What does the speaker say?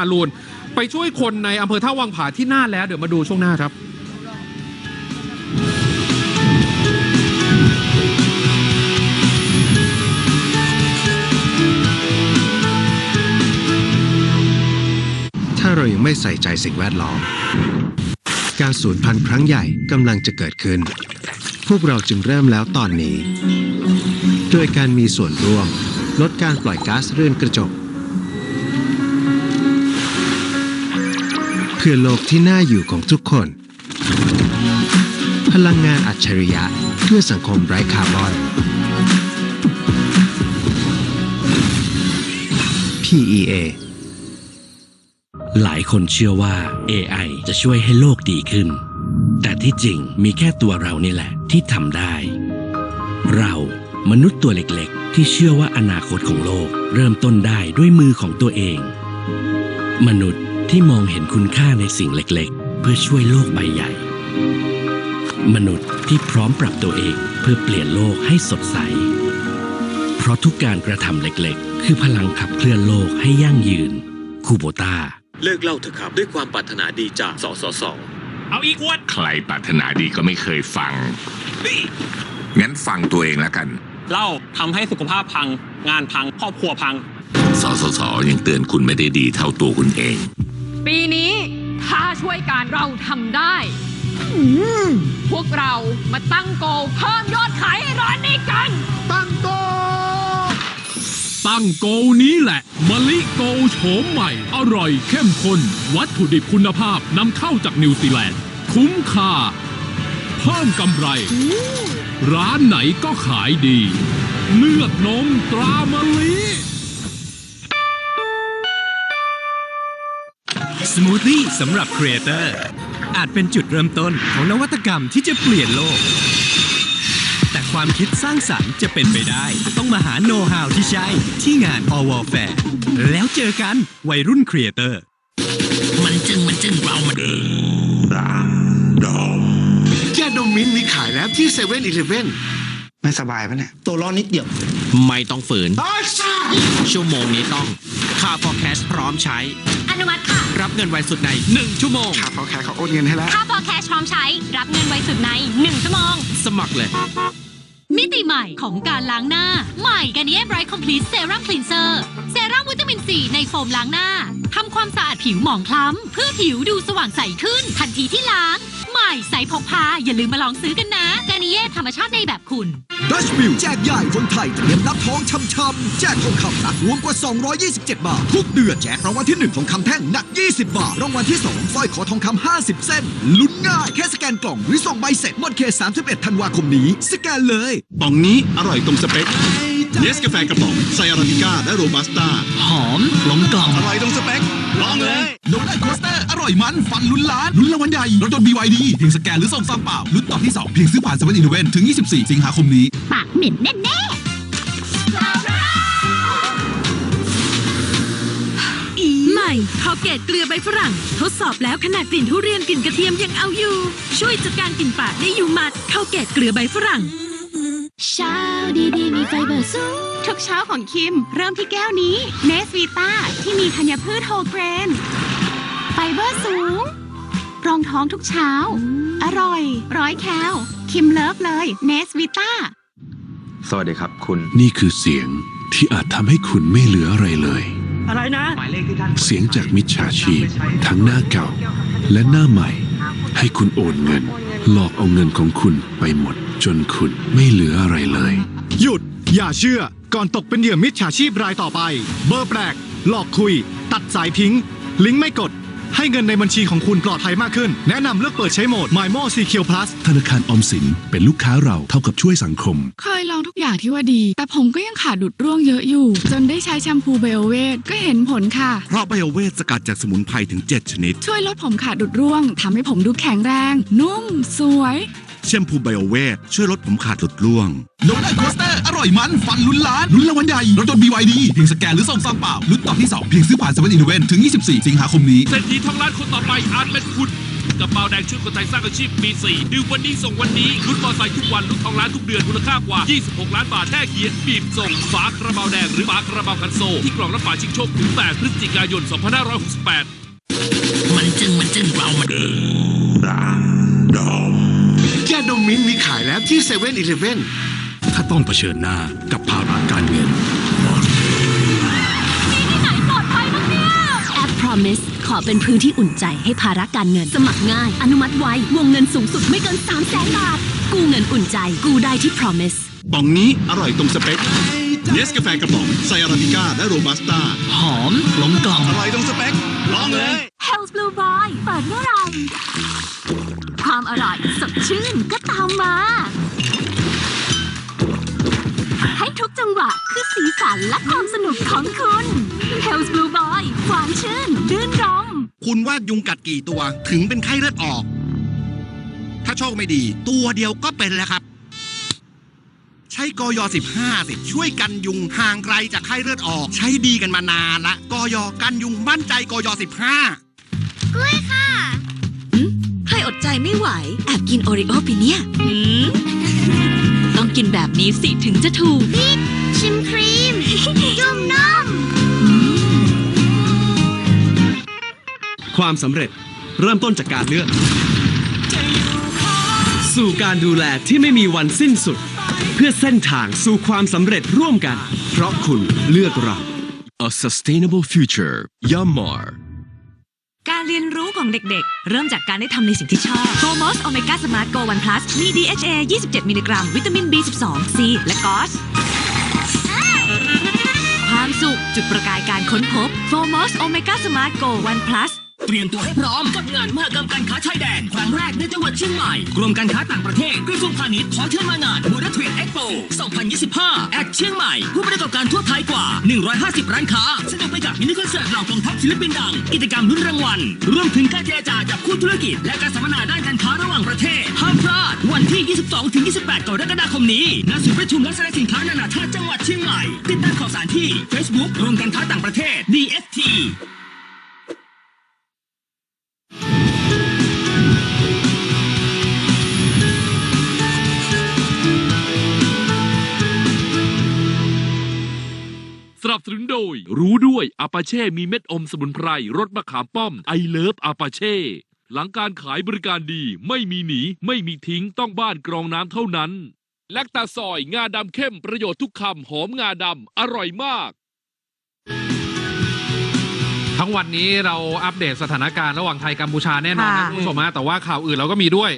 าลูน ไปช่วยคนในอำเภอท่าวังผาที่น่านแล้ว เดี๋ยวมาดูช่วงหน้าครับถ้าเรายังไม่ใส่ใจสิ่งแวดล้อม การสูญพันธุ์ครั้งใหญ่กำลังจะเกิดขึ้น พวกเราจึงเริ่มแล้วตอนนี้ โดยการมีส่วนร่วม ลดการปล่อยก๊าซเรือนกระจก เพื่อโลกที่น่าอยู่ของทุกคน พลังงานอัจฉริยะเพื่อสังคมไร้คาร์บอน PEA หลายคนเชื่อว่า AI จะช่วยให้โลกดีขึ้น แต่ที่จริงมีแค่ตัวเรานี่แหละที่ทำได้ เรามนุษย์ตัวเล็กๆ ที่เชื่อว่าอนาคตของโลก เริ่มต้นได้ด้วยมือของตัวเอง มนุษย์ ที่มองเห็นคุณค่าในสิ่งเล็กๆ เพื่อช่วยโลกใบใหญ่ มนุษย์ที่พร้อมปรับตัวเองเพื่อเปลี่ยนโลกให้สดใส เพราะทุกการกระทำเล็กๆ คือพลังขับเคลื่อนโลกให้ยั่งยืน คูโบตาเลิกเล่าเถอะครับด้วยความปรารถนาดีจากสสสเอาอีกขวดใครปรารถนาดีก็ไม่เคยฟัง งั้นฟังตัวเองแล้วกันเหล้าทำให้สุขภาพพัง งานพัง ครอบครัวพัง สสสยังเตือนคุณไม่ได้ดีเท่าตัวคุณเอง ปีนี้ถ้าช่วยการเราทำได้ พวกเรามาตั้งโกลเพิ่มยอดขายให้ร้านนี้กัน ตั้งโกลนี้แหละมะลิโกโฉมใหม่ อร่อยเข้มข้น วัตถุดิบคุณภาพนำเข้าจากนิวซีแลนด์ คุ้มค่า เพิ่มกำไร ร้านไหนก็ขายดี เลือกนมตรามะลิ สมูทตี้สำหรับครีเอเตอร์อาจเป็นจุดเริ่มต้นของนวัตกรรมที่จะเปลี่ยนโลก แต่ความคิดสร้างสรรค์จะเป็นไปได้ ต้องมาหาโน้ตฮาวที่ใช่ ที่งาน All War Fair แล้วเจอกันวัยรุ่นครีเอเตอร์ มันจึงมันจึงเรามันยาดมมิ้นมีขายแล้วที่เซเว่นอีเลฟเว่น ไม่สบายปะเนี่ย ตัวร้อนนิดเดียว ไม่ต้องฝืน ชั่วโมงนี้ต้องค่า for cash พร้อมใช้ อนุมัติค่ะ รับเงินไวสุดใน 1 ชั่วโมงครับเขาแค่เขาโอนเงินให้แล้ว ค่าพอแคชพร้อมใช้ รับเงินไวสุดใน 1 ชั่วโมง สมัครเลย มิติใหม่ของการล้างหน้า ใหม่กันนี้ไบรท์คอมพลีทเซรั่มคลีนเซอร์เซรั่มวิตามินซีในโฟมล้างหน้าทำความสะอาดผิวหมองคล้ำเพื่อผิวดูสว่างใสขึ้น ทันทีที่ล้าง ใหม่ใสพกพาอย่าลืมมาลองซื้อกันนะกานิเย่ธรรมชาติในแบบคุณ ดัชมิลแจกใหญ่คนไทยเตรียมรับทองช่ำๆแจกทองคำหนักรวมกว่า 227 บาท ทุกเดือนแจกรางวัลที่1ทองคำแท่งหนัก 20 บาท รางวัลที่ 2สร้อยคอทองคำ50 เส้น ลุ้นง่ายแค่สแกนกล่องหรือส่งใบเสร็จหมดเขต31 ธันวาคมนี้ สแกนเลยป่องนี้อร่อยตรงสเปค เนสกาแฟกระป๋องไซอาราบิก้าและโรบัสต้าหอมกลมกล่อมอร่อยตรงสเปคลองเลยโดนัทโคสเตอร์อร่อยมันฟันลุ้นล้านลุ้นรางวัลใหญ่รถยนต์ BYD เพียงสแกนหรือส่งซองเปล่าลุ้นต่อที่ 2 เพียงซื้อผ่าน7 e เ e ่ e อถึง 24 สิงหาคมนี้ ปากเหม็นแน่ใหม่คอเกตเกลือใบฝรั่ง ทดสอบแล้วขนาดกลิ่นทุเรียนกลิ่นกระเทียมยังเอาอยู่ ช่วยจัดการกลิ่นปากได้อยู่หมัดคอเกตเกลือใบฝรั่งๆ เช้าดีๆมีไฟเบอร์สูงทุกเช้าของคิม เริ่มที่แก้วนี้เนสวีต้าที่มีธัญพืชโฮเกรน ไฟเบอร์สูง รองท้องทุกเช้า อร่อย ร้อยแคลคิมเลิฟเลยเนสวีต้าสวัสดีครับคุณนี่คือเสียงที่อาจทำให้คุณไม่เหลืออะไรเลย อะไรนะ เสียงจากมิจฉาชีพ ทั้งหน้าเก่า และหน้าใหม่ ให้คุณโอนเงิน หลอกเอาเงินของคุณไปหมด จนคุณไม่เหลืออะไรเลย หยุด อย่าเชื่อ ก่อนตกเป็นเหยื่อมิจฉาชีพรายต่อไป เบอร์แปลก หลอกคุย ตัดสายทิ้ง ลิงก์ไม่กด ให้เงินในบัญชีของคุณปลอดภัยมากขึ้น แนะนำเลือกเปิดใช้โหมด MyMo Secure Plus ธนาคารออมสินเป็นลูกค้าเราเท่ากับช่วยสังคม เคยลองทุกอย่างที่ว่าดี แต่ผมก็ยังขาดดุดร่วงเยอะอยู่ จนได้ใช้แชมพูไบโอเวทก็เห็นผลค่ะ เพราะไบโอเวทสกัดจากสมุนไพรถึง 7 ชนิด ช่วยลดผมขาดดุดร่วงทำให้ผมดูแข็งแรง นุ่ม สวย แชมพูไบโอเวทช่วยลดผมขาดหลุดร่วงโดนัทโคสเตอร์อร่อยมัน ฟันลุ้นล้านลุ้นรางวัลใหญ่รถยนต์ BYD เพียงสแกนหรือส่งซองเปล่าลุ้นต่อที่ 2 เพียงซื้อผ่าน7 e เ e ่ e อถึง 24 สิงหาคมนี้เศรษฐีทองล้านคนต่อไปอาจเป็นคุณกับเบาแดงช่วยคนไทยสร้างอาชีพปี4ดื่มวันนี้ส่งวันนี้ลุ้นมอไซค์ทุกวันลุ้นทองล้านทุกเดือนมูลค่ากว่า 26 ล้านบาทแค่เขียนบีบส่งฝากระเบาแดงหรือฝากระเบาคันโซที่กล่องรับฝากชิงโชคถึง 8 พฤศจิกายน 2568 มันจึงมันจึงเรามันแก้ด มมิ้นท์มีขายแล้วที่เซเว่นอีเลฟเว่นถ้าต้องเผชิญหน้ากับภาระการเงินแอป Promise ขอเป็นพื้นที่อุ่นใจให้ภาระการเงิน สมัครง่าย อนุมัติไว วงเงินสูงสุดไม่เกิน3 0 0แสนบาท กู้เงินอุ่นใจ กู้ได้ที่ Promise ป๋องนี้อร่อยตรงสเปคเนสกาแฟกระป๋องไซอาราบิก้าและโรบัสต้า หอมกลมกล่อม อร่อยตรงสเปคลองเลย Hell's Blue Boy เปิดเมื่อไหรความอร่อยสดชื่นก็ตามมา ให้ทุกจังหวะคือสีสันและความสนุกของคุณ Hell's Blue Boy หวานชื่นรื่นรมคุณว่ายุงกัดกี่ตัวถึงเป็นไข้เลือดออก ถ้าโชคไม่ดี ตัวเดียวก็เป็นแล้วครับ ใช้กอย15สิช่วยกันยุงห่างไกลจากไข้เลือดออก ใช้ดีกันมานานละกอยกันยุงมั่นใจกอย15 ไม่ไหว แอบกินโอริโอปีเนี่ยหืมต้องกินแบบนี้สิถึงจะถูกชิมครีม จุ่มนม ความสำเร็จเริ่มต้นจากการเลือก สู่การดูแลที่ไม่มีวันสิ้นสุด เพื่อเส้นทางสู่ความสำเร็จร่วมกัน เพราะคุณเลือกเรา A sustainable future Yammar การเรียนรู้ของเด็กๆ เริ่มจากการได้ทำในสิ่งที่ชอบโ o มอสโอเมก้าสมาร์ทโกวันพลัสมี DHA 27 มิลลิกรัม วิตามิน B12 C และกอสความสุขจุดประกายการค้นพบโ o มอสโอเมก้าสมาร์ทโกวันพลัส เตรียมตัวให้พร้อมกับงานมหกรรมการค้าชายแดน ครั้งแรกในจังหวัดเชียงใหม่ กรมการค้าต่างประเทศกระทรวงพาณิชย์ขอเชิญมางานบูดาเทรดเอ็กโป2025 แอดเชียงใหม่ ผู้ประกอบการทั่วไทยกว่า 150 ร้านค้า สนุกไปกับมินิคอนเสิร์ตเหล่ากองทัพศิลปินดัง กิจกรรมลุ้นรางวัลรวมถึงการเจรจาจับคู่ธุรกิจ และการสัมมนาด้านการค้าระหว่างประเทศห้ามพลาดวันที่ 22-28 กรกฎาคมนี้ณศูนย์ประชุมและแสดงสินค้านานาชาติจังหวัดเชียงใหม่ ติดตามข่าวสารที่ Facebook กรมการค้าต่างประเทศ DFT บสนุนโดย รู้ด้วยอาปาเช่มีเม็ดอมสมุนไพรรสมะขามป้อมไอเลิฟอาปาเช่หลังการขายบริการดี ไม่มีหนี ไม่มีทิ้งต้องบ้านกรองน้ำเท่านั้น แลคตาซอย งาดำเข้มประโยชน์ทุกคำ หอมงาดำอร่อยมาก ทั้งวันนี้เราอัปเดตสถานการณ์ระหว่างไทยกัมพูชาแน่นอนนะค่ะ คุณผู้ชมฮะแต่ว่าข่าวอื่นเราก็มีด้วย